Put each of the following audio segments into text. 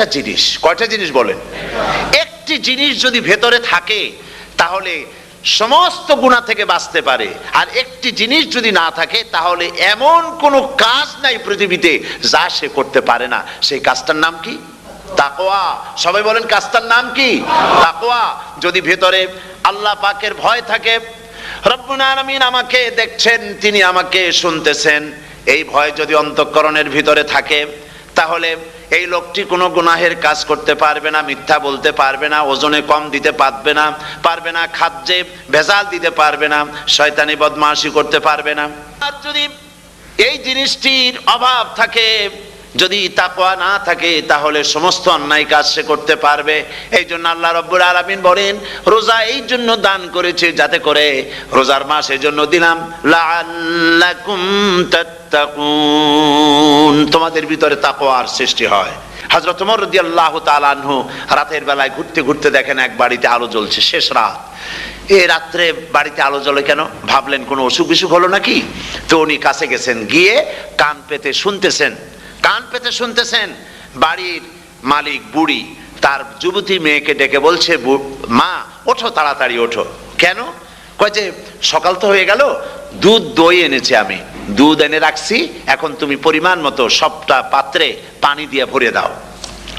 একটা জিনিস, কয়টা জিনিস বলেন? একটি জিনিস যদি ভেতরে থাকে, তাহলে সমস্ত গুণা থেকে বাঁচতে পারে। আর একটি জিনিস যদি না থাকে, তাহলে এমন কোনো কাজ নাই পৃথিবীতে যা সে করতে পারে না। সেই কাজটার নাম কি? তাকোয়া সবাই বলেন কাজটার নাম কি? তাকোয়া যদি ভেতরে আল্লাহ পাকের ভয় থাকে, রব্বুল আমাকে দেখছেন, তিনি আমাকে শুনতেছেন। এই ভয় যদি অন্তঃকরণের ভিতরে থাকে, তাহলে এই লোকটি কোনো গুনাহের কাজ করতে পারবে না, মিথ্যা বলতে পারবে না, ওজনে কম দিতে পারবে না পারবে না খাদ্যে ভেজাল দিতে পারবে না, শয়তানি বদমাশি করতে পারবে না। আর যদি এই জিনিসটির অভাব থাকে যদি তাকওয়া না থাকে, তাহলে সমস্ত অন্যায় কাজ সে করতে পারবে। এই জন্য আল্লাহ রব্বুল আলামিন বলেন, রোজা এই জন্য দান করেছে যাতে করে রোজার মাস এই জন্য দিলাম। তোমাদের ভিতরে তাকওয়ার সৃষ্টি হয়। রাদিয়াল্লাহু তাআলা আনহু রাতের বেলায় ঘুরতে ঘুরতে দেখেন এক বাড়িতে আলো জ্বলছে, শেষ রাত। এ রাত্রে বাড়িতে আলো জ্বলে কেন? ভাবলেন কোনো অসুখ বিসুখ হলো নাকি? তো উনি কাছে গেছেন, গিয়ে কান পেতে শুনতেছেন। কান পেতে শুনতেছেন? বাড়ির মালিক, বুড়ি, তার যুবতী মেয়েকে ডেকে বলছে মা, ওঠো, তাড়াতাড়ি ওঠো। কেন? যে, সকাল তো হয়ে গেল, দুধ, দই এনেছি আমি। দুধ এনে রাখছি, এখন তুমি পরিমাণ মতো সবটা পাত্রে পানি দিয়ে ভরে দাও।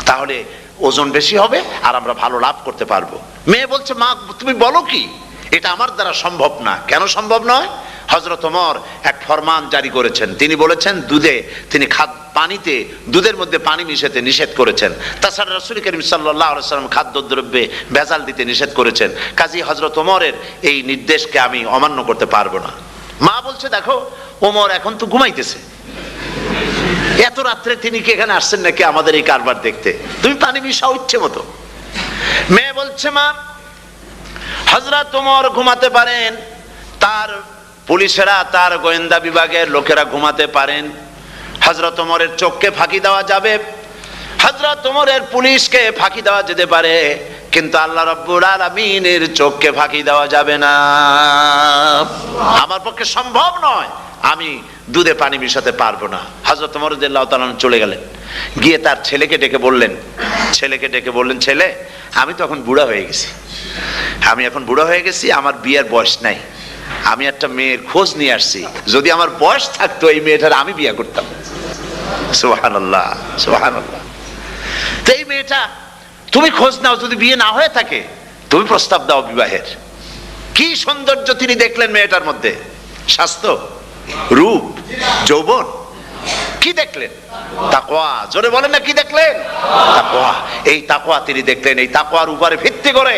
তাহলে ওজন বেশি হবে আর আমরা ভালো লাভ করতে পারব। মেয়ে বলছে, মা, তুমি বলো কি? এটা আমার দ্বারা সম্ভব না। কেন সম্ভব নয়? হজরত ওমর এক ফরমান জারি করেছেন। তিনি বলেছেন, দুধে তিনি খাদ, পানিতে দুধের মধ্যে পানি মিশাতে নিষেধ করেছেন। তাছাড়া রসুল করিম সাল্লাহ সাল্লাম খাদ্যদ্রব্যে ভেজাল দিতে নিষেধ করেছেন। কাজী হজরত ওমরের এই নির্দেশকে আমি অমান্য করতে পারব না। মা বলছে, দেখো, ওমর এখন তো ঘুমাইতেছে। এত রাত্রে তিনি কি এখানে আসছেন নাকি আমাদের এই কারবার দেখতে? তুমি পানি মিশাও ইচ্ছে মতো। মেয়ে বলছে, মা হজরত তোমার ঘুমাতে পারেন, তার পুলিশেরা তার গোয়েন্দা বিভাগের লোকেরা ঘুমাতে পারেন। হজরত ওমরের চোখকে ফাঁকি দেওয়া যাবে। হজরত ওমরের পুলিশকে ফাঁকি দেওয়া যেতে পারে, কিন্তু আল্লাহ রব্বুল আলামিনের চোখকে ফাঁকি দেওয়া যাবে না। আমার পক্ষে সম্ভব নয়, আমি দুধে পানি মিশাতে পারব না। হজরত ওমর রাদিয়াল্লাহু তাআলা চলে গেলেন। গিয়ে তার ছেলেকে ডেকে বললেন, ছেলেকে ডেকে বললেন, ছেলে, আমি তো এখন বুড়া হয়ে গেছি। আমি এখন বুড়ো হয়ে গেছি, আমার বিয়ের বয়স নাই। আমি একটা মেয়ের খোঁজ নিয়ে আসছি। যদি আমার বয়স থাকতো, এই মেয়েটার আমি বিয়ে করতাম। এই মেয়েটা, তুমি খোঁজ নাও, যদি বিয়ে না হয়ে থাকে, তুমি প্রস্তাব দাও বিবাহের। কি সৌন্দর্য তিনি দেখলেন মেয়েটার মধ্যে? স্বাস্থ্য, রূপ, যৌবন, কি দেখলেন? তাকোয়া জোরে বলেন না, কি দেখলেন? তাকোয়া এই তাকোয়া তিনি দেখলেন, এই তাকোয়ার উপরে ভিত্তি করে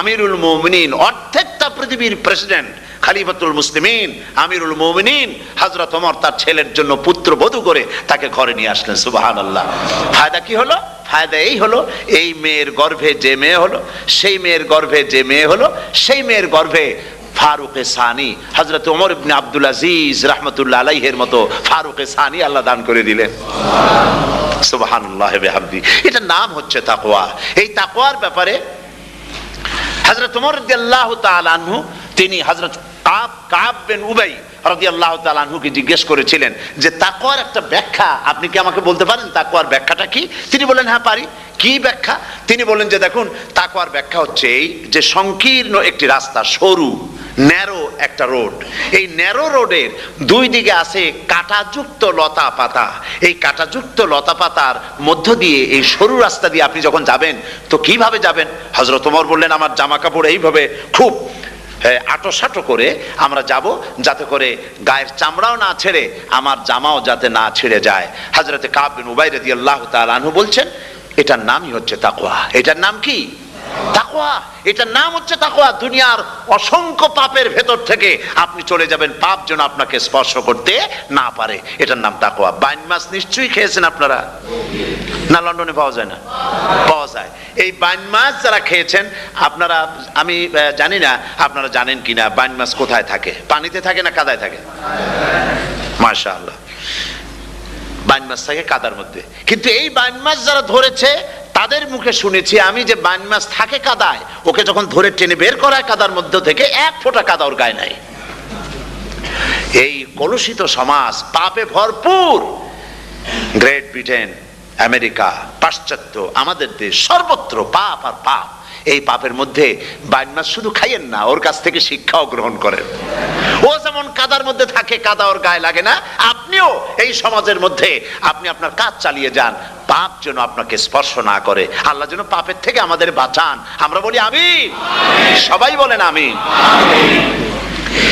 আমিরুল মুমিনিন অর্ধেকটা পৃথিবীর প্রেসিডেন্ট খালিফাতুল মুসলিমিন, আমিরুল মুমিনিন, হযরত ওমর তার ছেলের জন্য পুত্র বধূ করে তাকে ঘরে নিয়ে আসলেন, সুবহানাল্লাহ। ফায়দা কি হলো? ফায়দা এই হলো, এই মেয়ের গর্ভে যে মেয়ে হলো, সেই মেয়ের গর্ভে যে মেয়ে হলো, সেই মেয়ের গর্ভে ফারুকে সানি হজরত ওমর ইবনে আব্দুল আজিজ রহমতুল্লাহ আলাইহের মতো ফারুকে সানি আল্লাহ দান করে দিলেন। সুবহানাল্লাহ বিহামদি। এটা নাম হচ্ছে তাকওয়া। এই তাকওয়ার ব্যাপারে হযরত ওমর রাদিয়াল্লাহু তাআলা আনহু, তিনি হযরত জিজ্ঞেস করেছিলেন যে, তাকওয়ার একটা ব্যাখ্যা আপনি কি আমাকে বলতে পারেন? তাকওয়ার ব্যাখ্যাটা কি? তিনি বলেন হ্যাঁ পারি। কি ব্যাখ্যা? তিনি বলেন যে, দেখুন, তাকওয়ার ব্যাখ্যা হচ্ছে এই যে, সংকীর্ণ একটি রাস্তা, সরু, ন্যারো একটা রোড। এই ন্যারো রোডের দুই দিকে আছে কাঁটাযুক্ত লতা পাতা। এই কাঁটাযুক্ত লতা পাতার মধ্য দিয়ে এই সরু রাস্তা দিয়ে আপনি যখন যাবেন, তো কীভাবে যাবেন? হজরত ওমর বললেন, আমার জামা কাপড় এইভাবে খুব আটো সাটো করে আমরা যাব যাতে করে গায়ের চামড়াও না ছেড়ে, আমার জামাও যাতে না ছেড়ে যায়। হাজরতে কাবিন উবাই রদি আল্লাহ তালু বলছেন, এটার নামই হচ্ছে তাকোয়া এটার নাম কি? তাকোয়া এটার নাম হচ্ছে তাকোয়া দুনিয়ার অসংখ্য পাপের ভেতর থেকে আপনি চলে যাবেন। পাপ যেন আপনাকে স্পর্শ করতে না পারে। এটার নাম তাকোয়া বাইন মাছ নিশ্চয়ই খেয়েছেন আপনারা? না, লন্ডনে পাওয়া যায় না। পাওয়া যায়। এই বাইন মাছ যারা খেয়েছেন, আপনারা, আমি জানি না, আপনারা জানেন কিনা বাইন মাছ কোথায় থাকে? পানিতে থাকে না কাদায় থাকে? মাশা বাইন মাছ থাকে কাদার মধ্যে। কিন্তু এই বাইন মাছ যারা ধরেছে তাদের মুখে শুনেছি, আমি যে বাইন মাছ থাকে কাদায়, ওকে যখন ধরে টেনে বের করায় কাদার মধ্য থেকে এক ফোঁটা কাদা ওর গায়ে নাই। এই কলুষিত সমাজ পাপে ভরপুর। গ্রেট ব্রিটেন, আমেরিকা, পাশ্চাত্য, আমাদের দেশ, সর্বত্র পাপ আর পাপ। এই পাপের মধ্যে বাইন মাছ শুধু খাইয়েন না, ওর কাছ থেকে শিক্ষাও গ্রহণ করেন। ও যেমন কাদার মধ্যে থাকে, কাদা ওর গায়ে লাগে না, আপনিও এই সমাজের মধ্যে আপনি আপনার কাজ চালিয়ে যান পাপ যেন আপনাকে স্পর্শ না করে। আল্লাহ যেন পাপের থেকে আমাদের বাঁচান। আমরা বলি আমি সবাই বলেন আমি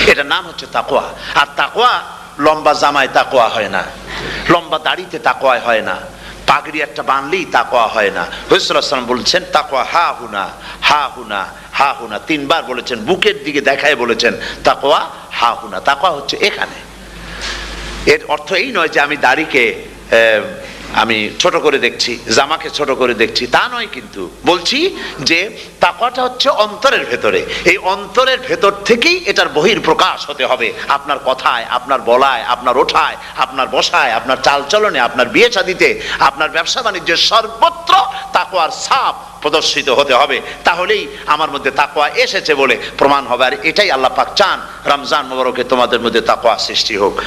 এটার নাম হচ্ছে তাকোয়া আর তাকোয়া লম্বা জামায় তাকোয়া হয় না। লম্বা দাড়িতে তাকোয়া হয় না। পাগড়ি একটা বানলেই তাকোয়া হয় না। হইসলাম বলছেন তাকোয়া হা হুনা হা হুনা হা হুনা। তিনবার বলেছেন বুকের দিকে দেখায় বলেছেন তাকোয়া হা হুনা। তাকোয়া হচ্ছে এখানে। এর অর্থ এই নয় যে আমি দাড়িকে আহ, আমি ছোট করে দেখছি, জামাকে ছোট করে দেখছি, তা নয় কিন্তু। বলছি যে, তাকওয়াটা হচ্ছে অন্তরের ভেতরে। এই অন্তরের ভেতর থেকেই এটার বহির প্রকাশ হতে হবে। আপনার কথায়, আপনার বলায়, আপনার ওঠায়, আপনার বসায়, আপনার চালচলনে, আপনার বিয়ে শাদিতে, আপনার ব্যবসা বাণিজ্যের সর্বত্র তাকওয়ার সাপ প্রদর্শিত হতে হবে। তাহলেই আমার মধ্যে তাকওয়া এসেছে বলে প্রমাণ হবে। আর এটাই আল্লাহ পাক চান। রমজান মোবারকে তোমাদের মধ্যে তাকওয়া সৃষ্টি হোক।